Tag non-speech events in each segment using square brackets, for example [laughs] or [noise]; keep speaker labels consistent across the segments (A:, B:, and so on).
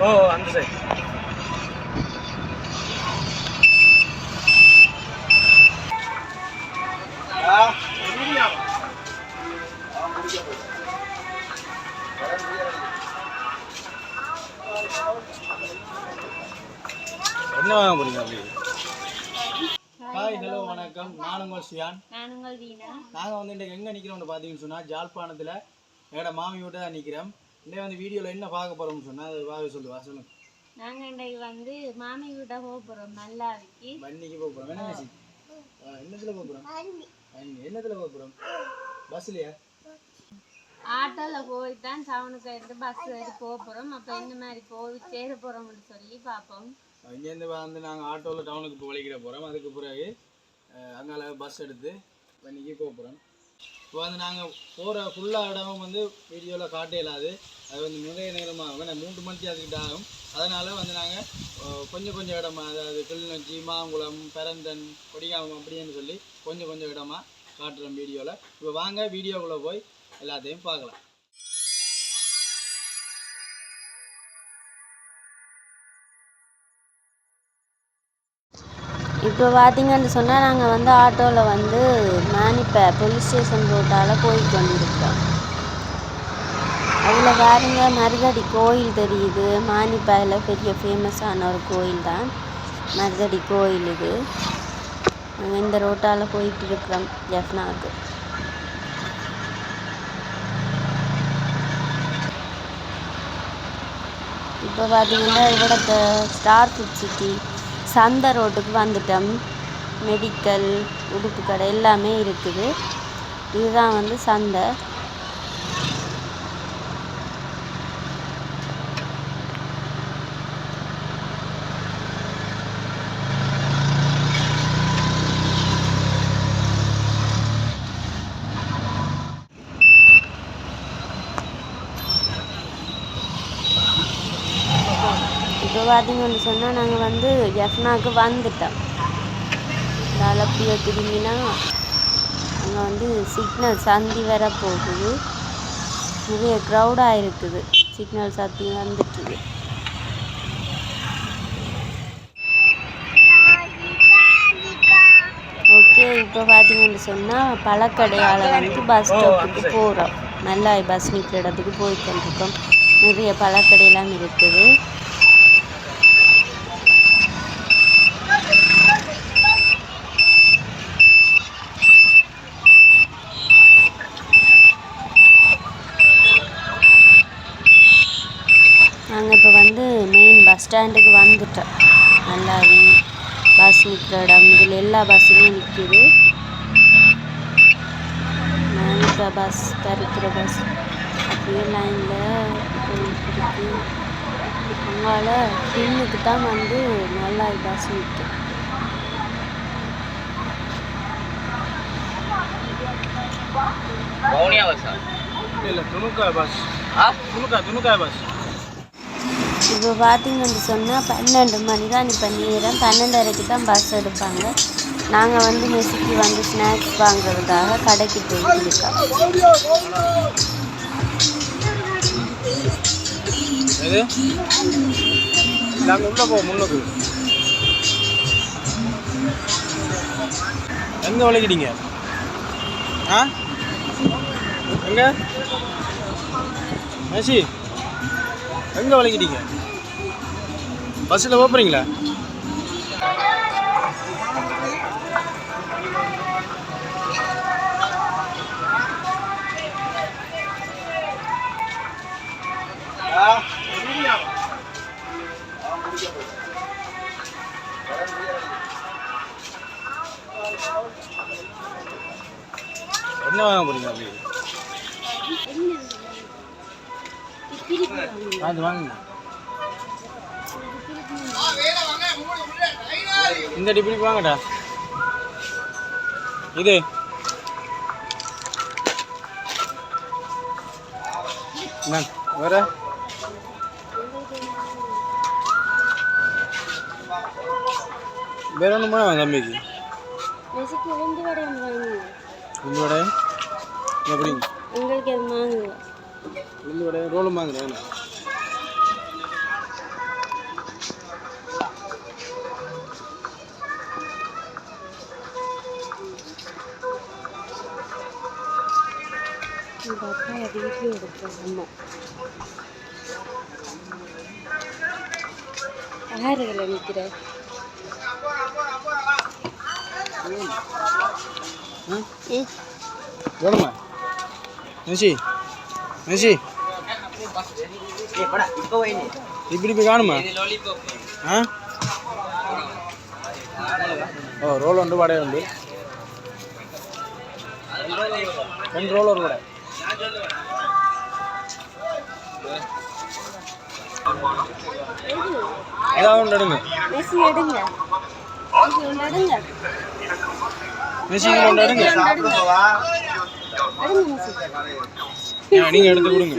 A: ஓ அந்த சைடு என்ன வாங்க போறீங்க அப்படி? ஹாய் ஹலோ வணக்கம். நான் உங்கள் சியான் நாங்கள் வந்து இன்றைக்கு எங்கே நிற்கிறோம்னு பார்த்தீங்கன்னு சொன்னால் ஜாழ்ப்பாணத்தில் எங்களோட மாமி வீட்டு தான் நிற்கிறோம் இன்னைக்கு வந்து வீடியோவில் என்ன பார்க்க போகிறோம்னு சொன்னால் அது வாங்க சொல்லுவா சொல்லுங்க
B: நாங்க இன்றைக்கு வந்து மாமி வீட்ட போக போறோம் நல்லாவிக்கு
A: வண்டிக்கு போக போகிறோம் என்ன என்னத்தில் போக போகிறோம் என்னத்தில் போக போகிறோம் பஸ்லையா?
B: ஆட்டோல போய் தான் டவுனுக்கு எடுத்து பஸ் ஏறி போக போறோம். அப்ப என்ன மாதிரி போய் சேர போறோம்னு சொல்லி பார்ப்போம்.
A: இங்கேருந்து வந்து நாங்கள் ஆட்டோவில் டவுனுக்கு இப்போ வலிக்கிற போகிறோம் அதுக்கு பிறகு அங்கால பஸ் எடுத்து வண்டிக்கு போக போகிறோம் இப்போ வந்து நாங்கள் போகிற ஃபுல்லாக இடமும் வந்து வீடியோவில் காட்ட இயலாது அது வந்து நிறைய நேரமாகும் மூன்று மணிக்கு அதுக்கிட்ட ஆகும் அதனால் வந்து நாங்கள் கொஞ்சம் கொஞ்சம் இடமா அதாவது கிளிநொச்சி மாங்குளம் பெரந்தன் கொடிகாமம் அப்படின்னு சொல்லி கொஞ்சம் கொஞ்சம் இடமா காட்டுறோம் வீடியோவில் இப்போ வாங்க வீடியோக்குள்ளே போய் எல்லாத்தையும் பார்க்கலாம்.
B: இப்போ பார்த்தீங்கன்னு சொன்னால் நாங்கள் வந்து ஆட்டோவில் வந்து மேனிப்ப போலீஸ் ஸ்டேஷன் ரோட்டால் போய் கொண்டிருக்கிறோம் அதில் பாருங்க மருதடி கோயில் தெரியுது. மானிப்பாயில் பெரிய ஃபேமஸான ஒரு கோயில் தான். மருதடி கோயில் இது. நாங்கள் இந்த ரோட்டால் போயிட்டு இருக்கிறோம் ஜெஃப்னாவுக்கு. இப்போ பார்த்தீங்கன்னா இவட ஸ்டார் ஃபுட் சிட்டி சந்தை ரோட்டுக்கு வந்துட்டோம். மெடிக்கல் உடுப்பு கடை எல்லாமே இருக்குது. இதுதான் வந்து சந்தை. பார்த்தீங்கன்னு சொன்னால் நாங்கள் வந்து எஃப்னாக்கு வந்துட்டோம். அப்படியே திரும்பினா அங்கே வந்து சிக்னல் சந்தி வர போகுது. நிறைய க்ரௌடாக இருக்குது சிக்னல் சத்தி வந்துட்டுது. ஓகே இப்போ பார்த்தீங்கன்னு சொன்னால் பழக்கடையால் வந்து பஸ் ஸ்டாப்புக்கு போகிறோம் நல்லா பஸ் நிற்கிற இடத்துக்கு போய் கொண்டிருக்கோம் நிறைய பழக்கடையெல்லாம் இருக்குது நாங்கள் இப்போ வந்து மெயின் பஸ் ஸ்டாண்டுக்கு வந்துட்டோம் நல்லாவே பஸ் நிற்கிற இடம் இதில் எல்லா பஸ்ஸுமே நிற்கிது நாங்கள் இப்போ பஸ் பறிக்கிற பஸ். அப்படியே லைனில் போயிட்டு அங்கால பின்னுக்கு தான் வந்து நல்லா பஸ் நிற்கும்
C: மௌனியா பஸ்ஸா
A: இல்லை இல்லை துணுக்கா பஸ்.
C: ஆ?
A: துணுக்கா துணுக்கா பஸ்.
B: இப்போ பார்த்தீங்கன்னு சொன்னால் பன்னெண்டு மணி தான் இப்போ நேரம். பன்னெண்டரைக்கு தான் பஸ் எடுப்பாங்க. நாங்கள் வந்து மெஸ்ஸுக்கு வந்து ஸ்நாக்ஸ் வாங்குறதுக்காக கடைக்கு போயிட்டு இருக்கோம்
A: நாங்கள் உள்ளே முன்னுக்கு. எங்கே வலிக்கிட்டீங்க ஆ? எங்க? மேசி எங்கே வலிக்கிட்டீங்க பஸ்ஸில் போகிறீங்களா இந்த டிப்பிக்கு வாங்கடா. இது. வேற. வேற ஒன்றுமா தம்பிக்கு.
B: மெஸ்ஸுக்கு ரெண்டு வடையும் வாங்குங்க
A: உங்க வடை? எப்படி?
B: உங்களுக்கு அது வாங்குங்க
A: உளுந்து வடை ரோலும் வாங்குறேன்.
B: நிறைய வீடியோ எடுக்கிறோம் நம்ம யார் இதில் நிற்கிற?
A: போடுமா மெசி மெசி இப்படி போய் காணுமா? ஆ? ஓ ரோல் உண்டு வடை உண்டு. ரெண்டு ரோல் ஒரு வடை ஏதாவது ஒன்று எடுங்க.
B: மெஸ்ஸி எடுங்க. மெஸ்ஸி ஒன்று எடுங்க.
A: மெஸ்ஸி ஒன்று எடுங்க.
B: எடுங்க. மெஸ்ஸி
A: ஆ, நீங்க எடுத்து கொடுங்க.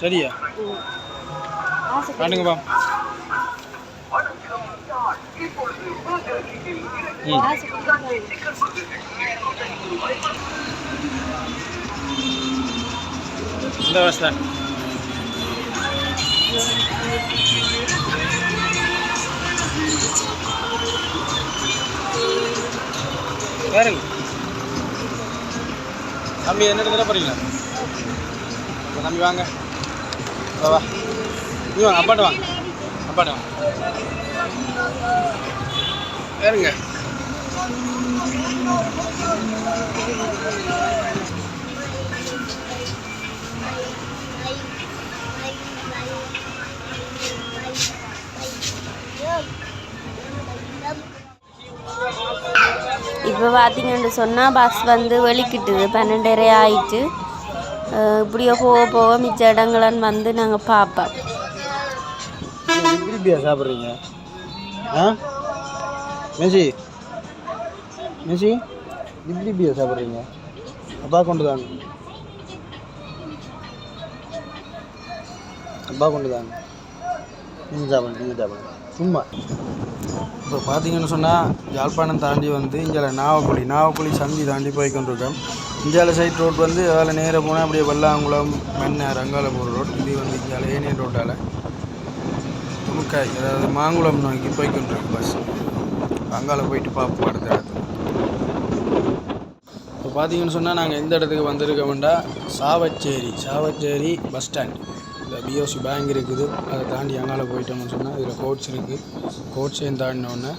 A: சரியா? காட்டுங்கப்பா ம். இந்த வருஷம் வேறுங்க தம்பி என்ன இடத்துல போறீங்க? அப்ப தம்பி வாங்க. வா, நீ வாங்க அப்பாட்ட வாங்க. அப்பாட்ட வாங்க. வேறுங்க.
B: இப்போ பார்த்தீங்கன்னு சொன்னால் பஸ் வந்து வெளிக்கிட்டுது. பன்னெண்டரை ஆயிட்டு அஹ் இப்படியே போக போக மிச்ச இடங்களன்னு வந்து நாங்கள் பார்ப்போம்.
A: சாப்பிட்றீங்க? ஆ? மெசி? மெசி? இப்படி இப்படியா சாப்பிட்றீங்க? அப்பா கொண்டு தான் அப்பா கொண்டு தாங்க நீங்கள் சாப்பிடுங்க நீங்கள் சாப்பிடுங்க. சும்மா. இப்போ பார்த்தீங்கன்னு சொன்னால் யாழ்ப்பாணம் தாண்டி வந்து இங்கே நாவக்குழி நாவக்குழி சந்தி தாண்டி போய் கொண்டிருக்கோம். இந்தியாவில் சைட் ரோட் வந்து அதில் நேராக போனால் அப்படியே வெள்ளாங்குளம் மென்ன அங்கால போகிற ரோட் இது வந்து இந்தியாவில் ஏனியன் ரோட்டால் துமுக்காய் அதாவது மாங்குளம் நோக்கி போய் கொண்டிருக்கு பஸ் அங்கால போயிட்டு பார்ப்போம் அடுத்த இடத்துல இப்போ பார்த்தீங்கன்னு சொன்னால் நாங்கள் எந்த இடத்துக்கு வந்திருக்கோம்டா? Chavakachcheri Chavakachcheri bus stand BSC bank இருக்குது. அதை தாண்டி அங்கால போயிட்டோம்னு சொன்னால் இதில் கோட்ஸ் இருக்குது கோட்ஸையும் தாண்டினோடனே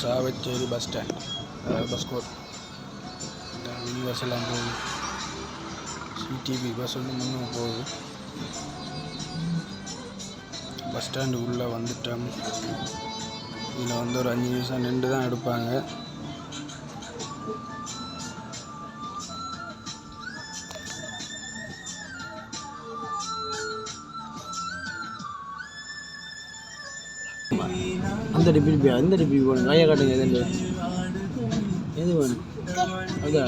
A: Chavakachcheri bus stand bus code mini bus எல்லாம் போகுது. சிடிபி பஸ் வந்து முன்னே போகுது. பஸ் ஸ்டாண்டு உள்ளே வந்துட்டோம். இதில் வந்து ஒரு அஞ்சு நிமிஷம் நின்று தான் எடுப்பாங்க. அந்த டிப்பி டிப்பியா இந்த டிப்பி போகணும் கையை காட்டுங்க எது எது வேணும்? அதா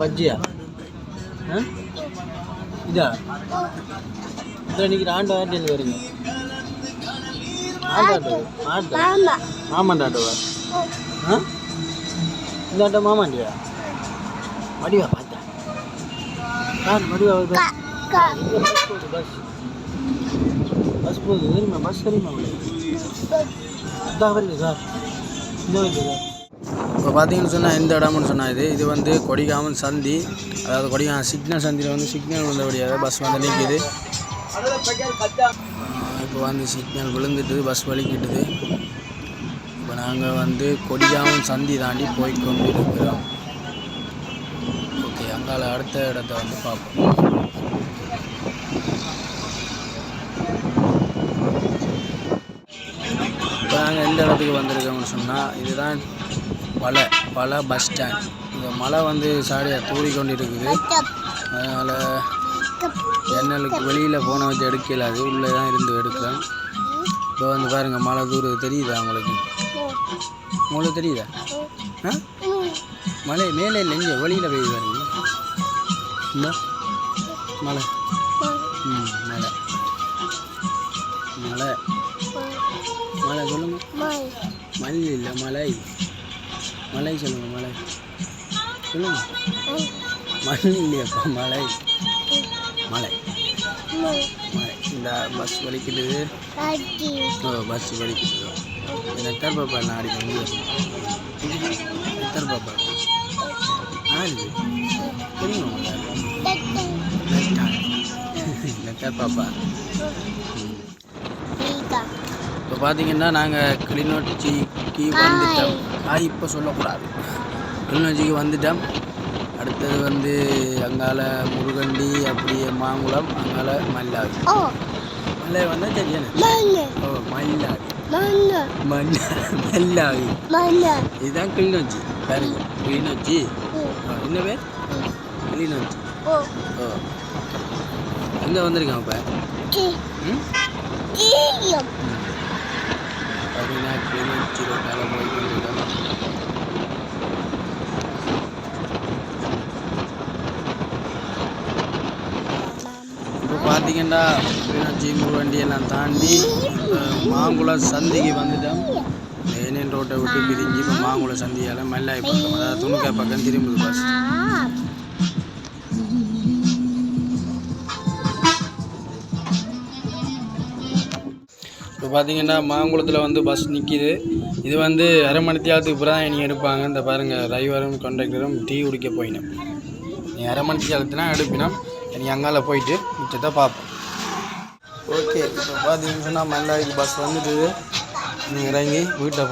A: பஜ்ஜியா? ஆ? இதா? இந்த இன்னைக்கு ஆண்டு ஆட்டியில் வருங்க ஆண்டாட்டோ ஆட்டோ மாமாண்ட ஆட்டோவா ஆ? இந்த ஆட்டோ மாமாண்டியா மடிவா பார்த்தா மடிவா வருது பஸ் போகுது பஸ். போகுது பஸ் தெரியுமா உங்களுக்கு? சார் இப்போ பார்த்தீங்கன்னு சொன்னால் எந்த இடம்னு சொன்னால் இது இது வந்து கொடிகாமன் சந்தி. அதாவது கொடிகாமன் சிக்னல் சந்தியில் வந்து சிக்னல் விழுந்தபடியாக பஸ் வந்து நிற்கிது. இப்போ வந்து சிக்னல் விழுந்துட்டு பஸ் வலிக்கிட்டுது இப்போ நாங்கள் வந்து கொடிகாமன் சந்தி தாண்டி போய் கொண்டு இருக்கிறோம் ஓகே அங்கால அடுத்த இடத்த வந்து பார்ப்போம். நாங்கள் எந்த இடத்துக்கு வந்திருக்கோம்னு சொன்னால் இதுதான் பல பல பஸ் ஸ்டாண்ட் இந்த மழை வந்து சாடியாக தூறிக்கொண்டு இருக்குது அதனால் ஜன்னலுக்கு வெளியில் போன வச்சு எடுக்கல அது உள்ளே தான் இருந்து எடுக்கிறேன். இப்போ வந்து பாருங்கள் மழை தூரம் தெரியுதா உங்களுக்கு? உங்களுக்கு தெரியுதா? ஆ? மழை மேலே இல்லை இங்கே வெளியில் போய் பாருங்க. மழை. மழை சொல்லுங்க. மல்லி இல்லை மலை மலை சொல்லுங்க மலை சொல்லுங்க. மல்லி இல்லையாப்பா மலை மலை மலை இந்த பஸ் வலிக்குது. ஓ பஸ் வலிக்குது. எனக்கு பாப்பா நான் அடிக்க முடியும் நெத்தர் பாப்பா. ஆறு தெரியுமா பாப்பா. இப்போ பார்த்தீங்கன்னா நாங்கள் கிளிநொச்சிக்கு வந்துட்டோம். ஆ இப்போ சொல்லக்கூடாது. கிளிநொச்சிக்கு வந்துட்டோம். அடுத்தது வந்து அங்கால முருகண்டி அப்படியே மாங்குளம் அங்கால மல்லாவி
B: ஓ.
A: மல்லாவி வந்தால் சரியான ஓ மல்லா மல்லாவி
B: மண்ணு
A: இதுதான் கிளிநொச்சி. பாருங்க கிளிநொச்சி. என்ன பேர்? கிளிநொச்சி.
B: ஓ.
A: எங்கே வந்திருக்கான் இப்போ ம்.
B: கீயம்
A: பார்த்தீங்கன்னா கிளிநொச்சி ரோட்டால் இப்போ பார்த்தீங்கன்னா கிளிநொச்சி முருவண்டி எல்லாம் தாண்டி அஹ், மாங்குளம் சந்திக்கு வந்துட்டோம் ஏனியன் ரோட்டை விட்டு பிரிஞ்சு இப்போ மாங்குளம் சந்தியால் மல்லாய் பக்கம் அதாவது துணுக்காய் பக்கம் திரும்புது பஸ் பார்த்தீங்கன்னா மாங்குளத்தில் வந்து பஸ் நிற்கிது இது வந்து அரை மணி நேரத்துக்கு அப்புறம் தான் நீங்கள் எடுப்பாங்க. இந்த பாருங்கள் டிரைவரும் கண்டக்டரும் டீ குடிக்க போயினேன் நீ அரை மணி நேரத்துனா எடுப்பினோம் நீ அங்கால போயிட்டு மிச்சத்தை பார்ப்போம். ஓகே இப்போ பார்த்தீங்கன்னா சொன்னால் பஸ் வந்துட்டு நீ இறங்கி வீட்டை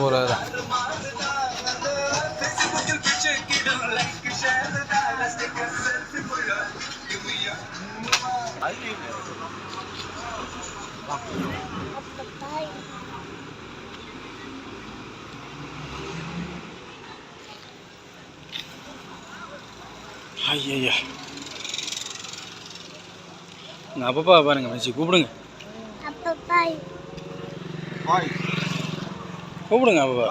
A: Thank you. ஐயா உங்கள் அப்பப்பா பாருங்க மச்சி கூப்பிடுங்க. கூப்பிடுங்க அப்பப்பா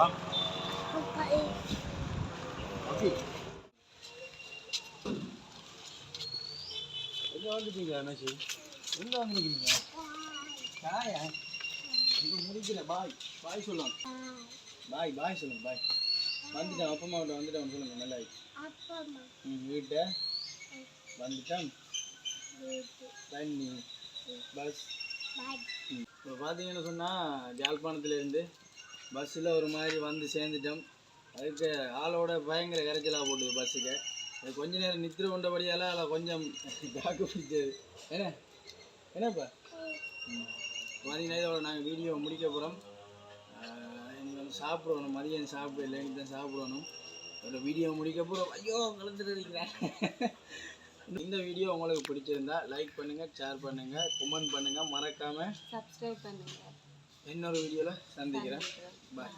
A: எங்கே வந்துட்டீங்க அண்ணாச்சி? எங்கே வந்துருக்கீங்க? இப்போ முடிக்கல பாய் பாய் சொல்லுங்க பாய் பாய் சொல்லுங்க பாய் வந்துட்டேன் அப்பா அம்மா வந்துட்டேன் சொல்லுங்க நல்லா ம் வீட்டை வந்துட்டேன். தண்ணி பஸ் இப்போ பார்த்தீங்கன்னு சொன்னால் ஜாழ்ப்பாணத்துலேருந்து பஸ்ஸில் ஒரு மாதிரி வந்து சேர்ந்துட்டோம். அதுக்கு ஆளோட பயங்கர கரைச்சலாக போட்டுது பஸ்ஸுக்கு அது கொஞ்ச நேரம் நித்திர கொண்டபடியால் அதில் கொஞ்சம் [laughs] தாக்கு பிடிச்சது. என்ன? என்னப்பா? ம். பார்த்தீங்கன்னா இதோட நாங்கள் வீடியோ முடிக்க போகிறோம் இனி வந்து சாப்பிடணும். மதியம் சாப்பிடல இனி தான் சாப்பிடணும். இதோட வீடியோ முடிக்க போகிறோம் ஐயோ கலந்துட்டு இருக்கிறேன். இந்த வீடியோ உங்களுக்கு பிடிச்சிருந்தா லைக் பண்ணுங்கள் ஷேர் பண்ணுங்கள் கமெண்ட் பண்ணுங்கள் மறக்காமல்
B: சப்ஸ்கிரைப் பண்ணுங்க.
A: இன்னொரு வீடியோவில் சந்திக்கிறேன். பாய்